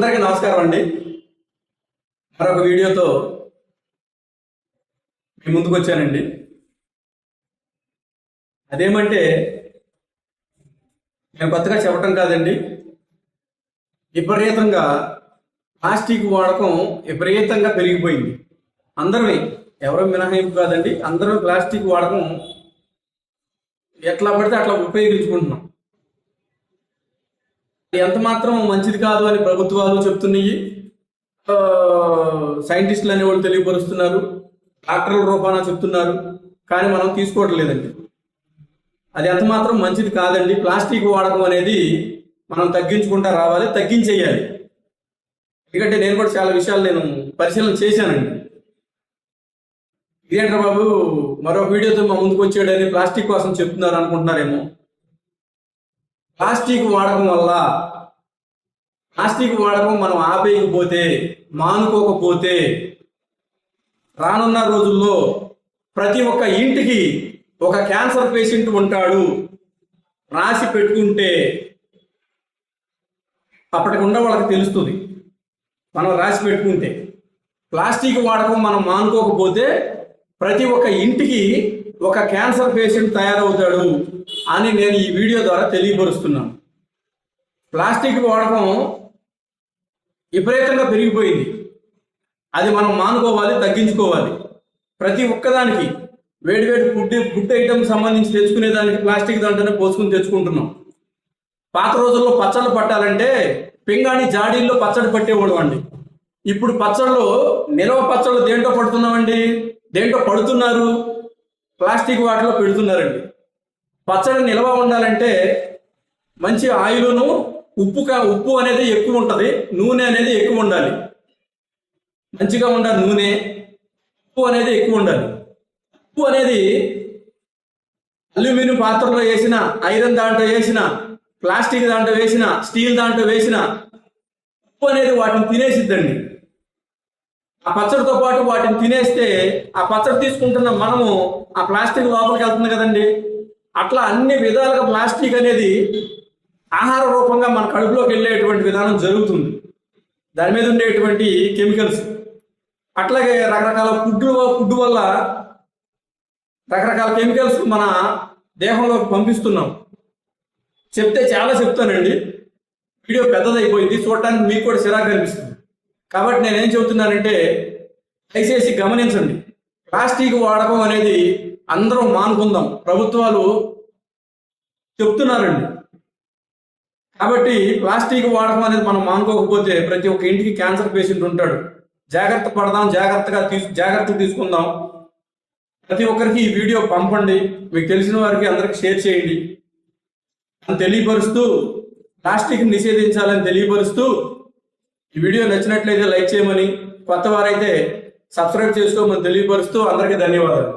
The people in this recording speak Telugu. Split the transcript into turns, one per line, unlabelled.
అందరికీ నమస్కారం అండి. మరొక వీడియోతో మీ ముందుకు వచ్చానండి. అదేమంటే నేను కొత్తగా చెప్పటం కాదండి. విపరీతంగా ప్లాస్టిక్ వాడకం విపరీతంగా పెరిగిపోయింది. అందరినీ ఎవరో మినహాయింపు కాదండి అందరూ ప్లాస్టిక్ వాడకం ఎట్లా పడితే అట్లా ఉపయోగించుకుంటున్నాం. ఎంత మాత్రం మంచిది కాదు అని ప్రభుత్వాలు చెప్తున్నాయి. సైంటిస్టులు అనేవాళ్ళు తెలియపరుస్తున్నారు. డాక్టర్ల రూపాన చెప్తున్నారు. కానీ మనం తీసుకోవటం లేదండి అది ఎంత మాత్రం మంచిది కాదండి. ప్లాస్టిక్ వాడకం అనేది మనం తగ్గించుకుంటా రావాలి తగ్గించేయాలి. ఎందుకంటే నేను కూడా చాలా విషయాలు నేను పరిశీలన చేశానండి. ఇదేంట్రా బాబు మరో వీడియోతో మా ముందుకు వచ్చాడని ప్లాస్టిక్ కోసం చెప్తున్నారు అనుకుంటున్నారేమో. ప్లాస్టిక్ వాడకం వల్ల ప్లాస్టిక్ వాడకం మనం ఆపేయకపోతే మానుకోకపోతే రానున్న రోజుల్లో ప్రతి ఒక్క ఇంటికి ఒక క్యాన్సర్ పేషెంట్ ఉంటాడు. రాసి పెట్టుకుంటే అప్పటికుండా వాళ్ళకి తెలుస్తుంది. మనం రాసి పెట్టుకుంటే. ప్లాస్టిక్ వాడకం మనం మానుకోకపోతే ప్రతి ఒక్క ఇంటికి ఒక క్యాన్సర్ పేషెంట్ తయారవుతాడు అని నేను ఈ వీడియో ద్వారా తెలియపరుస్తున్నాను. ప్లాస్టిక్ వాడకం విపరీతంగా పెరిగిపోయింది. అది మనం మానుకోవాలి తగ్గించుకోవాలి. ప్రతి ఒక్కదానికి వేడి వేడి ఫుడ్ ఫుడ్ ఐటమ్ సంబంధించి తెచ్చుకునే దానికి ప్లాస్టిక్ దాంట్లోనే పోసుకుని తెచ్చుకుంటున్నాం. పాత రోజుల్లో పచ్చళ్ళు పట్టాలంటే పింగాణి జాడీల్లో పచ్చడి పట్టేవాడు అండి ఇప్పుడు పచ్చళ్ళు నిలవ పచ్చళ్ళు దేంట్లో పడుతున్నామండి? దేంట్లో పడుతున్నారు? ప్లాస్టిక్ వాటిలో పెడుతున్నారండి. పచ్చడి నిల్వ ఉండాలంటే మంచి ఆయిలును ఉప్పు కా ఉప్పు అనేది ఎక్కువ ఉంటుంది నూనె అనేది ఎక్కువ ఉండాలి. మంచిగా ఉండాలి నూనె ఉప్పు అనేది ఎక్కువ ఉండాలి. ఉప్పు అనేది అల్యూమినియం పాత్రలో వేసిన ఐరన్ దాంట్లో వేసిన ప్లాస్టిక్ దాంట్లో వేసిన స్టీల్ దాంట్లో వేసిన ఉప్పు అనేది వాటిని తినేసిద్దండి. ఆ పచ్చడితో పాటు వాటిని తినేస్తే ఆ పచ్చడి తీసుకుంటున్న మనము ఆ ప్లాస్టిక్ లోపలికి వెళ్తుంది కదండి. అట్లా అన్ని విధాలుగా ప్లాస్టిక్ అనేది ఆహార రూపంగా మన కడుపులోకి వెళ్ళేటువంటి విధానం జరుగుతుంది. దాని మీద ఉండేటువంటి కెమికల్స్. అట్లాగే రకరకాల ఫుడ్ ఫుడ్ వల్ల రకరకాల కెమికల్స్ మన దేహంలోకి పంపిస్తున్నాం. చెప్తే చాలా చెప్తానండి. వీడియో పెద్దదైపోయింది. చూడటానికి మీకు కూడా చిరాకు అనిపిస్తుంది. కాబట్టి నేను ఏం చెబుతున్నానంటే దయచేసి గమనించండి. ప్లాస్టిక్ వాడకం అనేది అందరం మానుకుందాం. ప్రభుత్వాలు చెప్తున్నారండి. కాబట్టి ప్లాస్టిక్ వాడకం అనేది మనం మానుకోకపోతే ప్రతి ఒక్క ఇంటికి క్యాన్సర్ పేషెంట్ ఉంటాడు. జాగ్రత్త పడదాం జాగ్రత్తగా తీసు జాగ్రత్త తీసుకుందాం. ప్రతి ఒక్కరికి ఈ వీడియో పంపండి. మీకు తెలిసిన వారికి అందరికి షేర్ చేయండి. అని తెలియపరుస్తూ ప్లాస్టిక్ నిషేధించాలని తెలియపరుస్తూ ఈ వీడియో నచ్చినట్లయితే లైక్ చేయమని కొత్త వారైతే సబ్స్క్రైబ్ చేసుకోమని తెలియపరుస్తూ అందరికీ ధన్యవాదాలు.